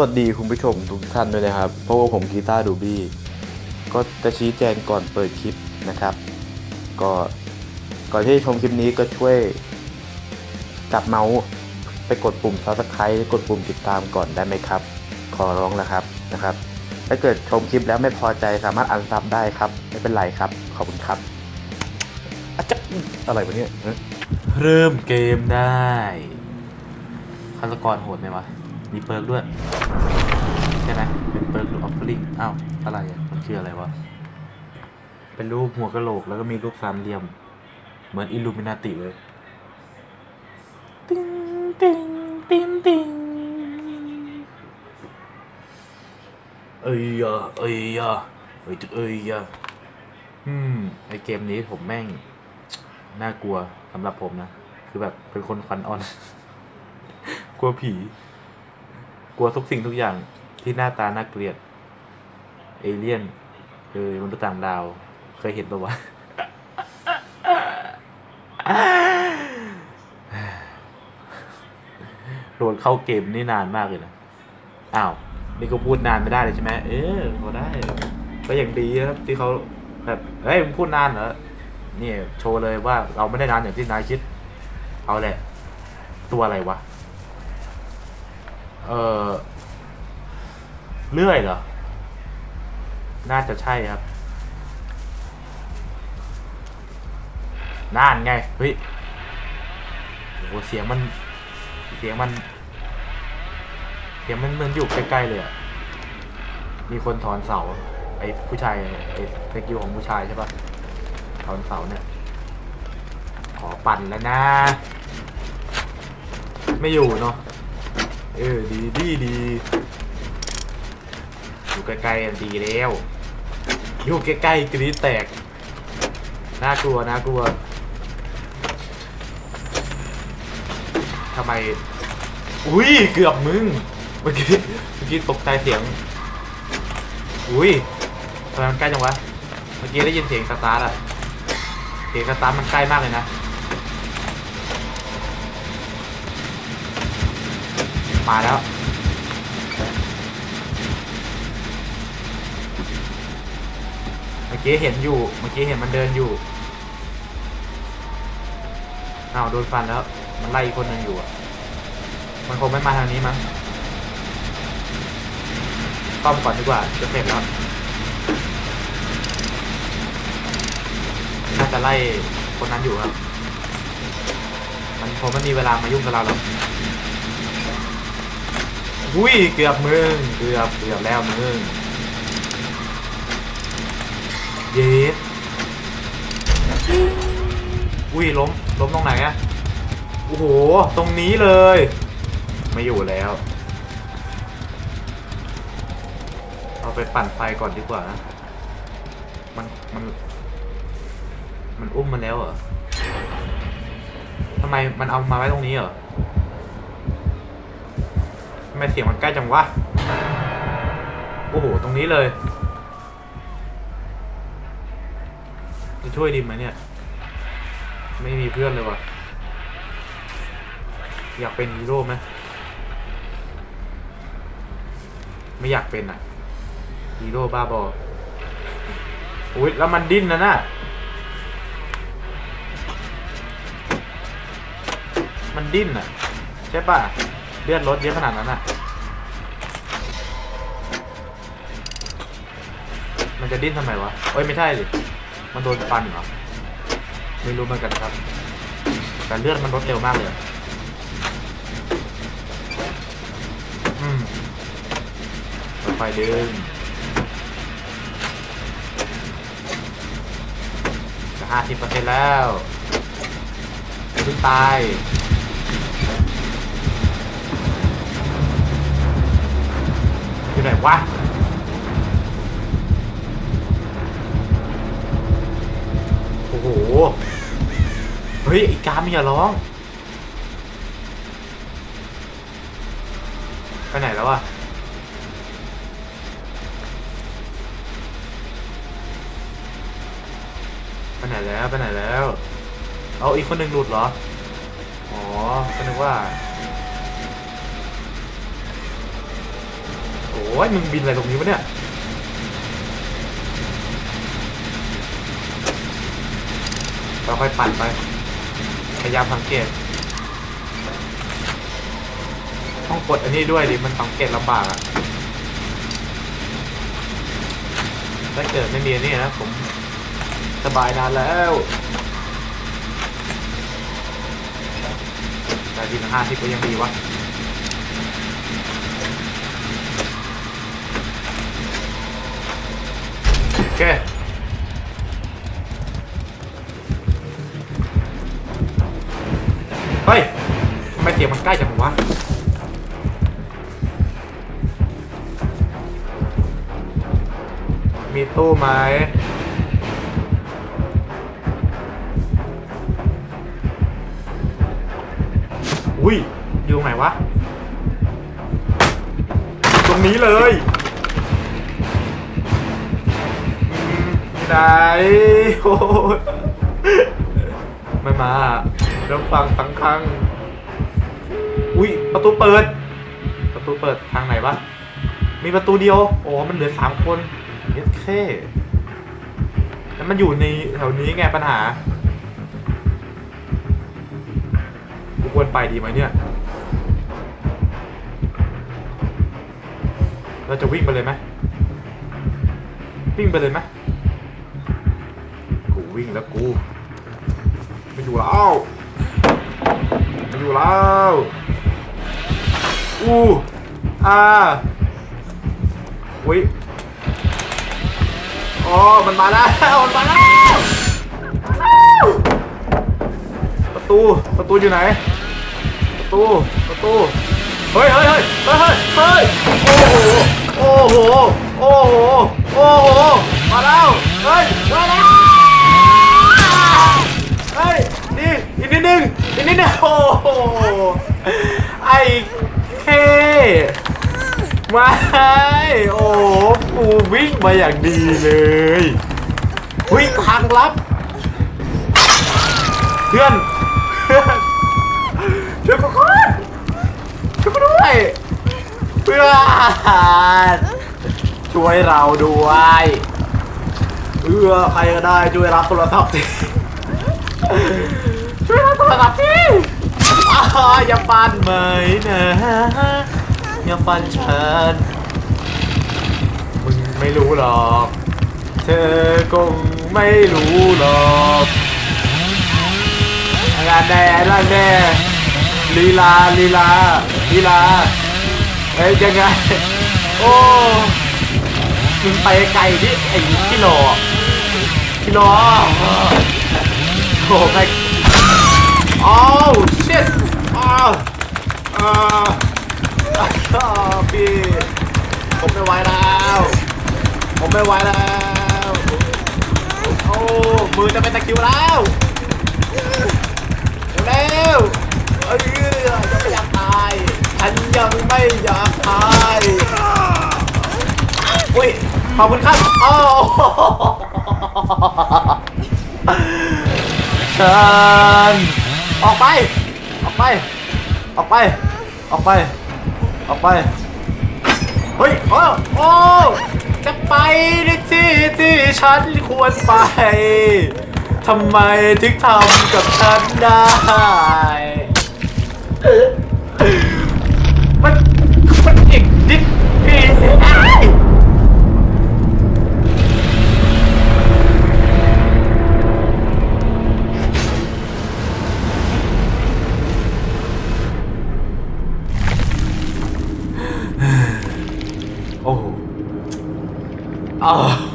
วัสดีคุณผู้ชมทุกท่านด้วยนะครับเพราะว่าผมกีตาร์ดูบี้ก็จะชี้แจงก่อนเปิดคลิปนะครับ ก็ก่อนที่จะชมคลิปนี้ก็ช่วยจับเมาส์ไปกดปุ่ม subscribe กดปุ่มติดตามก่อนได้ไหมครับ ขอร้องแล้วครับนะครับ ถ้าเกิดชมคลิปแล้วไม่พอใจสามารถอันซับได้ครับ ไม่เป็นไรครับ ขอบคุณครับอะจ๊ะอะไรวะเนี่ยเริ่มเกมได้ฆาตกรโหดไหมวะ มีเปิร์กด้วย ใช่ไหมเป็นเปิร์กออฟฟลิงอ้าว อะไรอะ มันคืออะไรวะ เป็นรูปหัวกะโหลกแล้วก็มีรูปสามเหลี่ยม เหมือนอิลูมินาติเลย ติ้งติ้งติ้งติ้งเอ้ยอะเอ้ยอะเอ้ยเอ้ยอะอืมไอเกมนี้ผมแม่ง น่ากลัวสำหรับผมนะ คือแบบเป็นคนควันอ่อน กลัวผี กลัวทุกสิ่งทุกอย่างที่หน้าตาน่าเกลียด เอเลี่ยนเออมนุษย์ต่างดาว เคยเห็นปะวะโหลดเข้าเกมนี่นานมากเลยนะอ้าวนี่ก็พูดนานไม่ได้เลยใช่ไหมเออพอได้ ก็อย่างดีนะครับที่เขาแบบเฮ้ยมึงพูดนานเหรอนี่โชว์เลยว่าเราไม่ได้นานอย่างที่นายคิด เอาแหละ ตัวอะไรวะ เออเลื่อยเหรอ น่าจะใช่ครับน่านไงเฮ้ยโอ้โหเสียงมัน เสียงมัน เสียงมันเหมือนอยู่ใกล้ๆเลยอะมีคนถอนเสาไอ้ผู้ชายไอ้สกิลของผู้ชายใช่ปะถอนเสาเนี่ย ขอปั่นแล้วนะ ไม่อยู่เนาะ เออดีดีดีอยู่ใกล้ๆกันดีแล้วอยู่ใกล้ๆกรีดแตกน่ากลัวน่ากลัวทำไม อุ้ยเกือบมึง เมื่อกี้เมื่อกี้ตกใจเสียง อุ้ยทำไมมันใกล้จังวะ เมื่อกี้ได้ยินเสียงสตาร์ทอะเสียงสตาร์ทมันใกล้มากเลยนะ มาแล้ว เมื่อกี้เห็นอยู่ เมื่อกี้เห็นมันเดินอยู่เอ้าโดนฟันแล้ว มันไล่อีกคนหนึ่งอยู่อะ มันคงไม่มาทางนี้มั้งต้อมก่อนดีกว่าจะเสร็จแล้วน่าจะไล่คนนั้นอยู่ครับ มันคงไม่มีเวลามายุ่งกับเราหรอก อุ้ยเกือบมึงเกือบเกือบแล้วมึงเย็ดอุ้ยล้มล้มตรงไหนอะโอ้โห ตรงนี้เลย ไม่อยู่แล้วเอาไปปั่นไฟก่อนดีกว่านะ มัน มัน มันอุ้มมันแล้วเหรอทำไมมันเอามาไว้ตรงนี้เหรอ ไมเสียงมันใกล้จังวะ โอ้โห ตรงนี้เลย จะช่วยดิมไหมเนี่ย ไม่มีเพื่อนเลยวะอยากเป็นฮีโร่ไหมไม่อยากเป็นอะฮีโร่บ้าบออุ้ยแล้วมันดิ้นนะน่ะมันดิ้นอะ ใช่ป่ะ เลือดลดเยอะขนาดนั้นอะ มันจะดิ้นทำไมวะเอ้ยไม่ใช่สิมันโดนฟันเหรอ ไม่รู้เหมือนกันครับ แต่เลือดมันลดเร็วมากเลย อืมไฟดึงจะห้าสิบเปอร์เซ็นต์แล้วอย่าเพิ่งตายะโอ้โห เฮ้ยไอ้กามอย่าร้อง ไปไหนแล้วอะไปไหนแล้วไปไหนแล้ว เอาอีกคนหนึ่งหลุดเหรอ อ๋อก็นึกว่า อ้ยมึงบินอะไรตรงนี้วะเนี่ยเราค่อยปั่นไป พยายามสังเกต ต้องกดอันนี้ด้วยดิ มันสังเกตลำบากอะถ้าเกิดไม่มีอันนี้นะ ผมสบายนานแล้วแต่ทีละห้าสิบก็ยังดีวะ เค เฮ้ยทำไมเสียงมันใกล้จังวะมีตู้ไหมอุ้ยอยู่ไหนวะ ตรงนี้เลย ไหนโอ้ยไม่มาแล้วฟังสังคัง อุ้ยประตูเปิด ประตูเปิดทางไหนวะ มีประตูเดียว โอ้ มันเหลือสามคนเย็ดแค่แล้วมันอยู่ในแถวนี้ไงปัญหากูควรไปดีไหมเนี่ย เราจะวิ่งไปเลยไหมวิ่งไปเลยไหม วิ่งแล้วกูไม่อยู่แล้วไม่อยู่แล้วอู้อ่าอุ้ยอ๋อมันมาแล้วมันมาแล้วประตูประตูอยู่ไหนประตูประตูเฮ้ยเฮ้ยเฮ้ยเฮ้ยเฮ้ยโอ้โหโอ้โหโอ้โหโอ้โหมาแล้วเฮ้ยมาแล้ว มาโอ้กูวิ่งมาอย่างดีเลยวิ่งทางลับ เพื่อนเพื่อนช่วยกูก่อนช่วยกูด้วยเพื่อนช่วยเราด้วยเออใครก็ได้ช่วยรับโทรศัพท์ทีช่วยรับโทรศัพท์ทีอ้าวอย่าฟันเหมนะ อย่าฟันฉันมึงไม่รู้หรอก เธอคงไม่รู้หรอกงานแน่งานแน่ลีลาลีลาลีลาเอ้ยยังไง โอ้มึงไปไกลดิไอ้กิโลกิโลโอ้ไปอ้าวชิตอ้าวอ้า พี่ผมไม่ไหวแล้ว ผมไม่ไหวแล้ว โอ้ มือจะเป็นตะคริวแล้วเร็วเอ้ยยังไม่อยากตาย ฉันยังไม่อยากตายอุ้ยขอบคุณครับโอ้ฉันออกไป ออกไป ออกไป ออกไป ออกไป เฮ้ยโอ้โอ้จะไปในที่ที่ฉันควรไป ทำไมถึงทำกับฉันได้ อ้